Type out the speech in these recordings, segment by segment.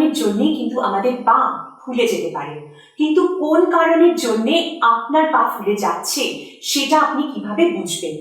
কারণের জন্যেই কিন্তু আমাদের পা ফুলে যেতে পারে। কিন্তু কোন কারণের জন্যে আপনার পা ফুলে যাচ্ছে, সেটা আপনি কীভাবে বুঝবেন?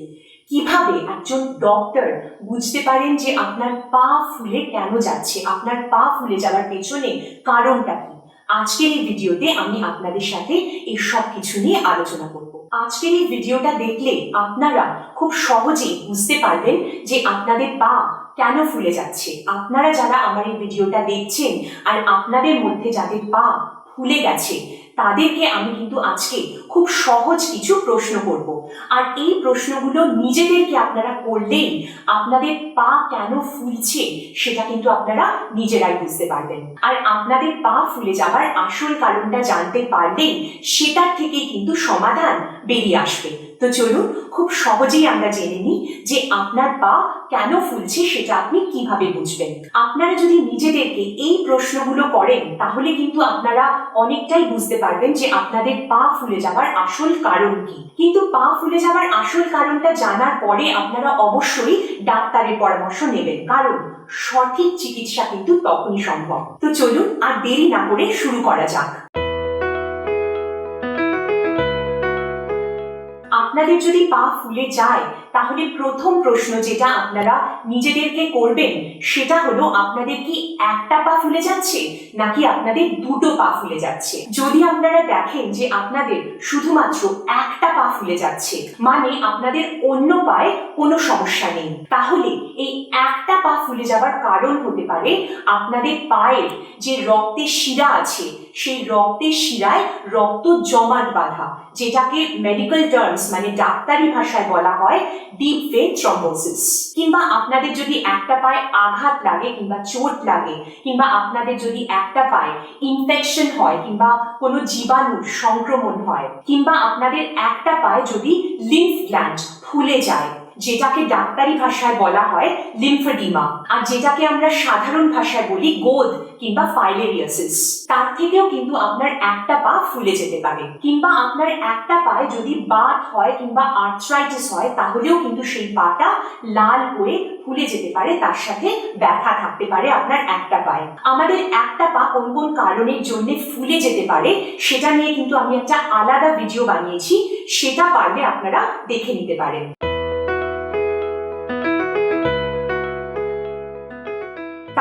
কীভাবে একজন ডক্টর বুঝতে পারেন যে আপনার পা ফুলে কেন যাচ্ছে? আপনার পা ফুলে যাওয়ার পেছনে কারণটা কি? আজকের এই ভিডিওতে আমি আপনাদের সাথে এই সব কিছু নিয়ে আলোচনা করব। আজকের এই ভিডিওটা দেখলে আপনারা খুব সহজেই বুঝতে পারবেন যে আপনাদের পা কেন ফুলে যাচ্ছে? আপনারা যারা আমার এই ভিডিওটা দেখছেন আর আপনাদের মধ্যে যাদের পা ফুলে গেছে, তাদেরকে আমি কিন্তু আজকে খুব সহজ কিছু প্রশ্ন করব। আর এই প্রশ্নগুলো নিজেদেরকে আপনারা করলেই আপনাদের পা কেন ফুলছে সেটা কিন্তু আপনারা নিজেরাই বুঝতে পারবেন। আর আপনাদের পা ফুলে যাওয়ার আসল কারণটা জানতে পারলেই সেটার থেকেই কিন্তু সমাধান বেরিয়ে আসবে। তো চলুন, খুব সহজেই আমরা জেনে নিই যে আপনার পা কেন ফুলছে সেটা আপনি কীভাবে বুঝবেন। আপনারা যদি নিজেদেরকে এই প্রশ্নগুলো করেন, তাহলে কিন্তু আপনারা অনেকটাই বুঝতে পারবেন যে আপনাদের পা ফুলে যাওয়ার আসল কারণ কি। কিন্তু পা ফুলে যাওয়ার আসল কারণটা জানার পরে আপনারা অবশ্যই ডাক্তারের পরামর্শ নেবেন। কারণ সঠিক চিকিৎসা কিন্তু তখনই সম্ভব। তো চলুন আর দেরি না করে শুরু করা যাক। আপনাদের যদি পা ফুলে যায়, তাহলে প্রথম প্রশ্ন যেটা আপনারা নিজেদেরকে করবেন, সেটা হলো আপনাদের কি একটা পা ফুলে যাচ্ছে, নাকি আপনাদের দুটো পা ফুলে যাচ্ছে? যদি আপনারা দেখেন যে আপনাদের শুধুমাত্র একটা পা ফুলে যাচ্ছে মানে আপনাদের অন্য পায়ে কোনো সমস্যা নেই, তাহলে এই একটা পা ফুলে যাওয়ার কারণ হতে পারে আপনাদের পায়ের যে রক্তের শিরা আছে, সেই রক্তের শিরায় রক্ত জমাট বাঁধা, যেটাকে মেডিকেল টার্মস মানে ডাক্তারি ভাষায় বলা হয় ডিপ ভেন থ্রম্বোসিস কিংবা আপনাদের যদি একটা পায়ে আঘাত লাগে কিংবা চোট লাগে, কিংবা আপনাদের যদি একটা পায়ে ইনফেকশন হয় কিংবা কোনো জীবাণু সংক্রমণ হয়, কিংবা আপনাদের একটা পায়ে যদি লিম্ফ গ্ল্যান্ড ফুলে যায় যেটাকে ডাক্তারি ভাষায় বলা হয় লিম্ফোডিমা আর যেটাকে আমরা সাধারণ ভাষায় বলি গোদ কিংবা ফাইলেরিয়াসিস তার থেকেও কিন্তু আপনার একটা পা ফুলে যেতে পারে, কিংবা আপনার একটা পায়ে যদি বাত হয় কিংবা আর্থ্রাইটিস হয়, তাহলেও কিন্তু সেই পাটা লাল হয়ে ফুলে যেতে পারে, তার সাথে ব্যথা থাকতে পারে আপনার একটা পায়ে। আমাদের একটা পা কোন কোন কারণের জন্য ফুলে যেতে পারে, সেটা নিয়ে কিন্তু আমি একটা আলাদা ভিডিও বানিয়েছি, সেটা পারলে আপনারা দেখে নিতে পারেন।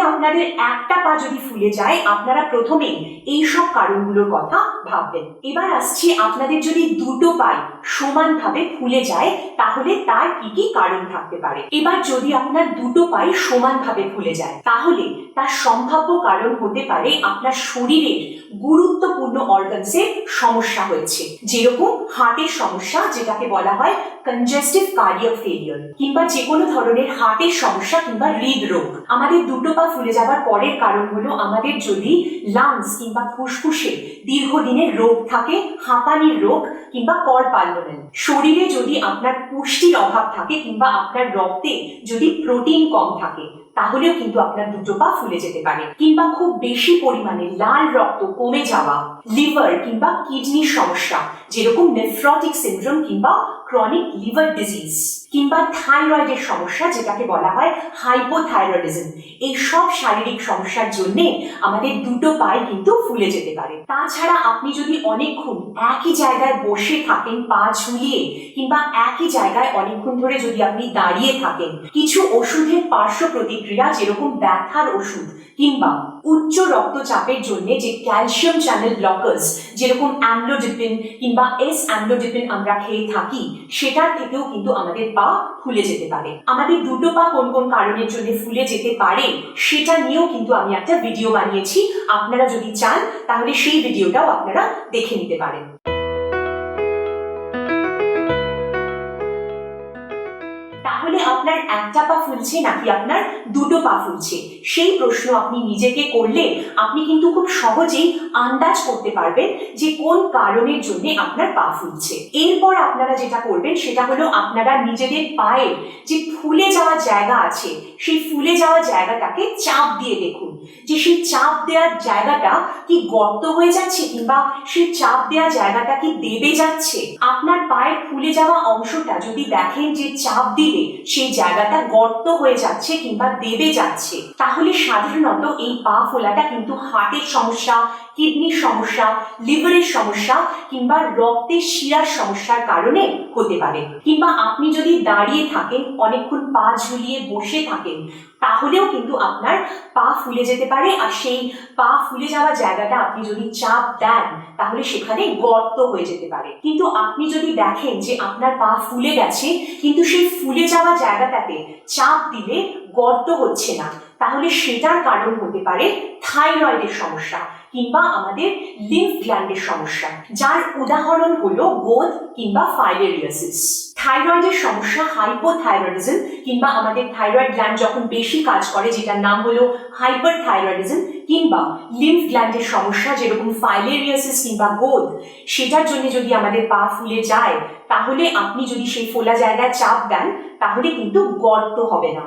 আপনাদের একটা পা যদি ফুলে যায়, আপনারা প্রথমেই এই সব কারণগুলোর কথা ভাববেন। এবার আসছি আপনাদের যদি দুটো পাই সমানভাবে ফুলে যায়, তাহলে তার কি কি কারণ থাকতে পারে? এবার যদি আপনার দুটো পাই সমানভাবে ফুলে যায়, তাহলে তার সম্ভাব্য কারণ হতে পারে আপনার শরীরের গুরুত্বপূর্ণ অর্গানসের সমস্যা হয়েছে। যেরকম হার্টের সমস্যা, যেটাকে বলা হয় কনজেস্টিভ কার্ডিয়াক ফেলিয়ার কিংবা যে কোনো ধরনের হার্টের সমস্যা কিংবা হৃদরোগ। আমাদের দুটো পা ফুলে যাবার পরের কারণ হলো আমাদের যদি লাংস কিংবা ফুসফুসে দীর্ঘদিনের রোগ থাকে, হাঁপানির রোগ কিংবা কর পাল্লনেল শরীরে যদি আপনার পুষ্টির অভাব থাকে কিংবা আপনার রক্তে যদি প্রোটিন কম থাকে, তাহলেও কিন্তু আপনার দুটো পা ফুলে যেতে পারে। কিংবা খুব বেশি পরিমাণে লাল রক্ত কমে যাওয়া, লিভার কিংবা কিডনির সমস্যা, যেরকম নেফ্রটিক সিন্ড্রোম কিংবা ক্রনিক লিভার ডিজিজ কিংবা থাইরয়েডের সমস্যা, যেটাকে বলা হয় হাইপোথাইরয়েডিজম এই সব শারীরিক সমস্যার জন্য আমাদের দুটো পায়ে কিন্তু ফুলে যেতে পারে। তাছাড়া আপনি যদি অনেকক্ষণ একই জায়গায় বসে থাকেন, পা ঝুলিয়ে, কিংবা একই জায়গায় অনেকক্ষণ ধরে যদি আপনি দাঁড়িয়ে থাকেন, কিছু ওষুধের পার্শ্ব প্রতিক্রিয়া, যেরকম ব্যথার ওষুধ, কিংবা উচ্চ রক্তচাপের জন্য যে ক্যালসিয়াম চ্যানেল ব্লকার্স, যেরকম অ্যামলোডিপিন কিংবা এস অ্যামলোডিপিন আমরা খেয়ে থাকি, সেটার থেকেও কিন্তু আমাদের পা ফুলে যেতে পারে। আমাদের দুটো পা কোন কোন কারণের জন্য ফুলে যেতে পারে, সেটা নিয়েও কিন্তু আমি একটা ভিডিও বানিয়েছি। আপনারা যদি চান, তাহলে সেই ভিডিওটাও আপনারা দেখে নিতে পারেন। আপনার একটা পা ফুলছে নাকি আপনার দুটো পা ফুলছে? সেই প্রশ্ন আপনি নিজেকে করলে আপনি কিন্তু খুব সহজেই আন্দাজ করতে পারবেন যে কোন কারণের জন্য আপনার পা ফুলছে। এরপর আপনারা যেটা করবেন সেটা হলো আপনারা নিজেদের পায়ের যে ফুলে যাওয়া জায়গা আছে, সেই ফুলে যাওয়া জায়গাটাকে চাপ দিয়ে দেখুন। যে সেই চাপ দেওয়ার জায়গাটা কি গর্ত হয়ে যাচ্ছে কিংবা সেই চাপ দেওয়া জায়গাটা কি দেবে যাচ্ছে? আপনার পায়ের ফুলে যাওয়া অংশটা যদি দেখেন যে চাপ দিলে সেই জায়গাটা গর্ত হয়ে যাচ্ছে কিংবা দেবে যাচ্ছে, তাহলে সাধারণত এই পা ফোলাটা কিন্তু হার্টের সমস্যা কিডনির সমস্যা, লিভারের সমস্যা কিংবা রক্তের শিরার সমস্যার কারণে হতে পারে। কিংবা আপনি যদি দাঁড়িয়ে থাকেন, অনেকক্ষণ পা ঝুলিয়ে বসে থাকেন, তাহলেও কিন্তু আপনার পা ফুলে যেতে পারে। আর সেই পা ফুলে যাওয়া জায়গাটা আপনি যদি চাপ দেন, তাহলে সেখানে গর্ত হয়ে যেতে পারে। কিন্তু আপনি যদি দেখেন যে আপনার পা ফুলে গেছে, কিন্তু সেই ফুলে যাওয়া জায়গাটাতে চাপ দিলে গর্ত হচ্ছে না, তাহলে সেটার কারণ হতে পারে থাইরয়েডের সমস্যা। কিংবা আমাদের লিম্ফ গ্ল্যান্ডের সমস্যা, যার উদাহরণ হলো গোদ কিংবা ফাইলেরিয়াসিস। থাইরয়েডের সমস্যা, হাইপোথাইরয়েডিজম কিংবা আমাদের থাইরয়েড গ্ল্যান্ড যখন বেশি কাজ করে, যেটার নাম হলো হাইপার থাইরয়েডিজম কিংবা লিম্ফ গ্ল্যান্ডের সমস্যা, যেরকম ফাইলেরিয়াসিস কিংবা গোদ সেটার জন্য যদি আমাদের পা ফুলে যায়, তাহলে আপনি যদি সেই ফোলা জায়গায় চাপ দেন, তাহলে কিন্তু গর্ত হবে না।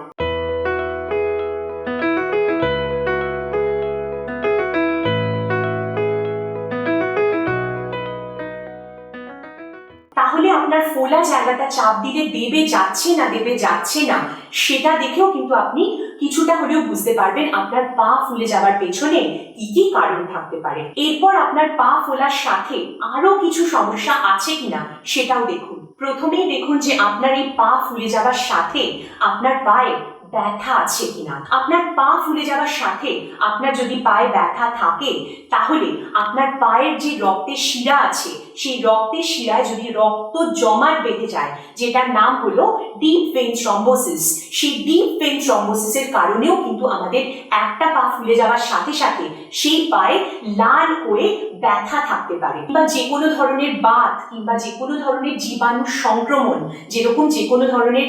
ফোলা জায়গাটা চাপ দিলে দেবে যাচ্ছে না, দেবে যাচ্ছে না, সেটা দেখেও কিন্তু আপনি কিছুটা হলেও বুঝতে পারবেন আপনার পা ফুলে যাওয়ার পেছনে কি কি কারণ থাকতে পারে। এরপর আপনার পা ফোলার সাথে আরও কিছু সমস্যা আছে কিনা সেটাও দেখুন। প্রথমেই দেখুন যে আপনার এই পা ফুলে যাওয়ার সাথে আপনার পায়ে ব্যথা আছে কিনা? আপনার পা ফুলে যাওয়ার সাথে আপনার যদি পায়ে ব্যথা থাকে, তাহলে আপনার পায়ের যে রক্তের শিরা আছে, সেই রক্তের শিরায় যদি রক্ত জমাট বেঁধে যায়, যেটার নাম হলো ডিপ ভেন থ্রম্বোসিস সেই ডিপ ভেন থ্রম্বোসিসের কারণেও কিন্তু আমাদের একটা পা ফুলে যাওয়ার সাথে সাথে সেই পায়ে লাল হয়ে ব্যথা থাকতে পারে বা যে কোনো ধরনের বাত, কিংবা যে কোনো ধরনের জীবাণু সংক্রমণ, যেরকম যে কোনো ধরনের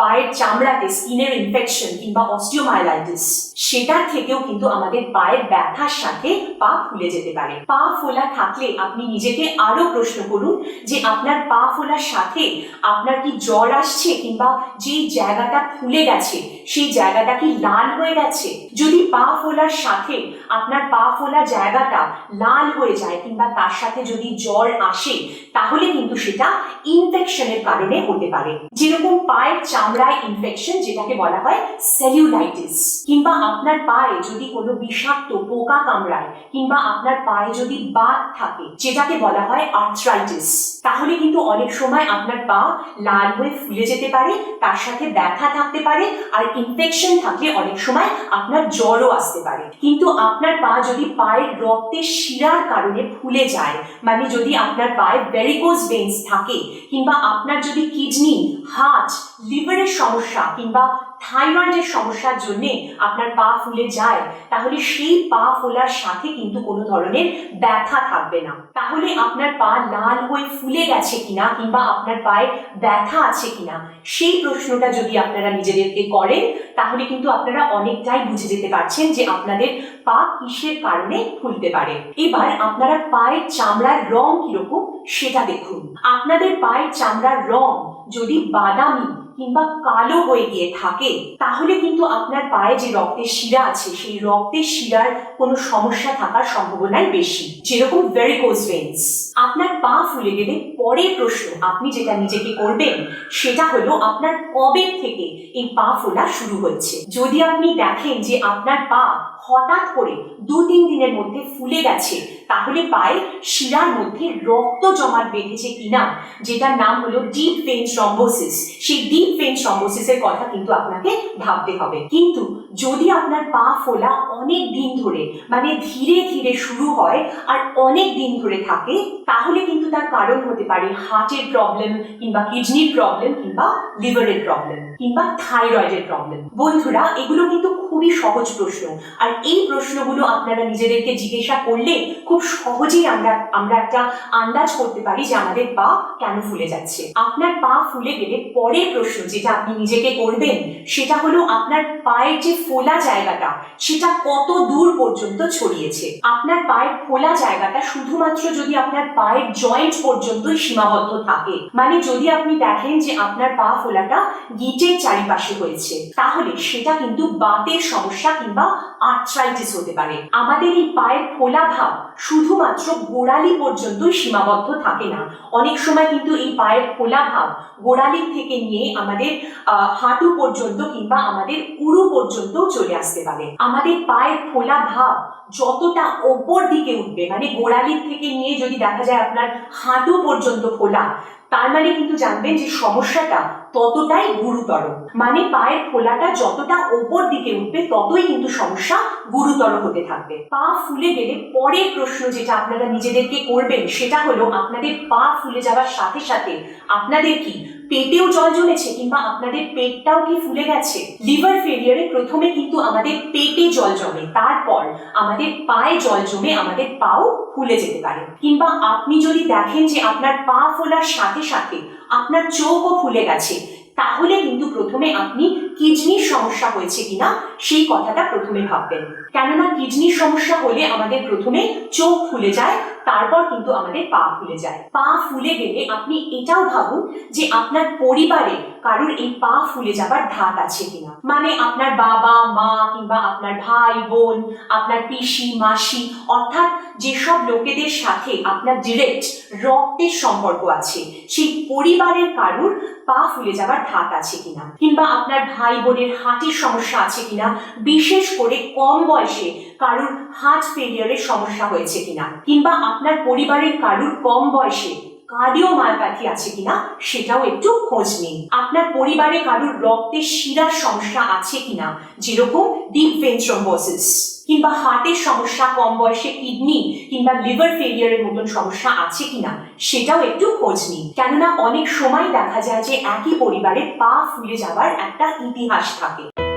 পায়ের চামড়াতে স্কিনের ইনফেকশন কিংবা অস্টিওমাইলাইটিস সেটার থেকেও কিন্তু আমাদের পায়ের ব্যথার সাথে পা ফুলে যেতে পারে। পা ফোলা থাকলে আপনি নিজেকে আরও প্রশ্ন করুন যে আপনার পা ফোলার সাথে আপনার কি জ্বর আসছে, কিংবা যেই জায়গাটা ফুলে গেছে, সেই জায়গাটা কি লাল হয়ে গেছে? যদি পা ফোলার সাথে আপনার পা ফোলা জায়গাটা লাল হয়ে যায় কিংবা তার সাথে যদি জল আসে তাহলে কিন্তু সেটা ইনফেকশনের কারণে হতে পারে। যেরকম পায়ের চামড়ায় ইনফেকশন যেটাকে বলা হয় সেলিউলাইটিস কিংবা আপনার পায়ে যদি কোনো বিষাক্ত পোকা কামড়ায়, কিংবা আপনার পায়ে যদি বাত থাকে, যেটাকে বলা হয় আর্থ্রাইটিস তাহলে কিন্তু অনেক সময় আপনার পা লাল হয়ে ফুলে যেতে পারে, তার সাথে ব্যথা থাকতে পারে, আর ইনফেকশন থাকলে অনেক সময় আপনার জ্বরও আসতে পারে। কিন্তু আপনার পা যদি পায়ের রক্তের শিরার কারণে ফুলে যায় মানে যদি আপনার পায়ে ভেরিকোজ ভেন্স থাকে কিংবা আপনার যদি কিডনি হার্ট লিভারের সমস্যা কিংবা থাইরয়েডের সমস্যার জন্য আপনার পা ফুলে যায়, তাহলে সেই পা ফোলার সাথে কিন্তু কোনো ধরনের ব্যথা থাকবে না। তাহলে আপনার পা লাল হয়ে ফুলে গেছে কিনা কিংবা আপনার পায়ে ব্যথা আছে কিনা, সেই প্রশ্নটা যদি আপনারা নিজেদেরকে করেন, তাহলে কিন্তু আপনারা অনেকটাই বুঝে যেতে পারছেন যে আপনাদের পা কিসের কারণে ফুলতে পারে। এবার আপনারা পায়ের চামড়ার রং কীরকম সেটা দেখুন। আপনাদের পায়ের চামড়ার রং যদি বাদামি কিংবা কালো হয়ে গিয়ে থাকে, তাহলে কিন্তু আপনার পায়ে যে রক্তের শিরা আছে, সেই রক্তের শিরার কোনো সমস্যা থাকার সম্ভাবনাই বেশি। যেরকম ভেরিকোজ ভেন্স আপনার পা ফুলে গেলে পরের প্রশ্ন, আপনি যেটা নিজেকে করবেন, সেটা হলো আপনার কবে থেকে এই পা ফোলা শুরু হচ্ছে যদি আপনি দেখেন যে আপনার পা হঠাৎ করে দু তিন দিনের মধ্যে ফুলে গেছে, তাহলে পায়ে শিরার মধ্যে রক্ত জমাট বেঁধেছে কিনা, যেটার নাম হলো ডিপ ভেন থ্রম্বোসিস সেই ডিপ ভেন থ্রম্বোসিসের কথা কিন্তু আপনাকে ভাবতে হবে। কিন্তু যদি আপনার পা ফোলা অনেক দিন ধরে মানে ধীরে ধীরে শুরু হয় আর অনেক দিন ধরে থাকে, তাহলে কিন্তু তার কারণ হতে পারে হার্টের প্রবলেম কিংবা কিডনির প্রবলেম কিংবা লিভারের প্রবলেম কিংবা থাইরয়েডের প্রবলেম বন্ধুরা, এগুলো কিন্তু খুবই সহজ প্রশ্ন। আর এই প্রশ্নগুলো আপনারা নিজেদেরকে জিজ্ঞাসা করলে খুব সহজেই আমরা আমরা একটা আন্দাজ করতে পারি যে আমাদের পা কেন ফুলে যাচ্ছে। আপনার পা ফুলে গেলে পরের প্রশ্ন যেটা আপনি নিজেকে করবেন, সেটা হলো আপনার পায়ের যে ফোলা জায়গাটা, সেটা কত দূর পর্যন্ত ছড়িয়েছে? আপনার পায়ের ফোলা জায়গাটা শুধুমাত্র যদি আপনার পায়ের জয়েন্ট পর্যন্তই সীমাবদ্ধ থাকে মানে যদি আপনি দেখেন যে আপনার পা ফোলাটা গিটের চারিপাশে হয়েছে, তাহলে সেটা কিন্তু বাতের সমস্যা কিংবা আর্থ্রাইটিস হতে পারে। আমাদের এই পায়ের ফোলা ভাব শুধুমাত্র গোড়ালি পর্যন্তই সীমাবদ্ধ থাকে না। অনেক সময় কিন্তু এই পায়ের ফোলা ভাব গোড়ালি থেকে নিয়ে আমাদের হাঁটু পর্যন্ত কিংবা আমাদের উড়ু পর্যন্ত চলে আসতে পারে। আমাদের পায়ের ফোলা ভাব যতটা ওপর দিকে উঠবে মানে গোড়ালির থেকে নিয়ে যদি দেখা যায় আপনার হাঁটু পর্যন্ত ফোলা, তার মানে কিন্তু জানবেন যে সমস্যাটা ততটাই গুরুতর। মানে পায়ের ফোলাটা যতটা ওপর দিকে উঠবে, ততই কিন্তু সমস্যা গুরুতর হতে থাকবে। পা ফুলে গেলে পরের প্রশ্ন যেটা আপনারা নিজেদেরকে করবেন, সেটা হলো আপনাদের পা ফুলে যাওয়ার সাথে সাথে আপনাদের কি পেটেও জল জমেছে কিংবা আপনাদের পেটটাও কি ফুলে গেছে? লিভার ফেলিয়ারে প্রথমে কিন্তু আমাদের পেটে জল জমে, তারপর আমাদের পায়ে জল জমে আমাদের পাও ফুলে যেতে পারে। কিংবা আপনি যদি দেখেন যে আপনার পা ফোলার সাথে সাথে আপনার চোখও ফুলে গেছে। তাহলে কিন্তু প্রথমে আপনি কিডনির সমস্যা হয়েছে কিনা সেই কথাটা প্রথমে ভাববেন। কেননা কিডনির সমস্যা হলে আমাদের প্রথমে চোখ ফুলে যায়, তারপর কিন্তু আমাদের পা ফুলে যায়। পা ফুলে গেলে আপনি এটাও ভাবুন যে আপনার পরিবারে কারোর এই পা ফুলে যাবার ধাত আছে কিনা। মানে আপনার বাবা, মা কিংবা আপনার ভাই, বোন, আপনার পিসি, মাসি, অর্থাৎ যেসব লোকেদের সাথে আপনার ডিরেক্ট রক্তের সম্পর্ক আছে, সেই পরিবারের কারুর পা ফুলে যাবার ধাত আছে কিনা? কিংবা আপনার ভাই বোনের হাঁটির সমস্যা আছে কিনা? বিশেষ করে কম বয়সে কারুর হার্ট ফেলিয়ারের সমস্যা হয়েছে কিনা? কিংবা আপনার পরিবারের কারুর কম বয়সে কার্ডিওমায়োপ্যাথি আছে কিনা সেটাও একটু খোঁজ নিন। আপনার পরিবারে কারোর রক্তের শিরার সমস্যা আছে কিনা? যেরকম ডিপ ভেন কিংবা হার্টের সমস্যা, কম বয়সে কিডনি কিংবা লিভার ফেলিয়ারের মতন সমস্যা আছে কিনা সেটাও একটু খোঁজ নিন। কেননা অনেক সময় দেখা যায় যে একই পরিবারে পা ফুলে যাবার একটা ইতিহাস থাকে।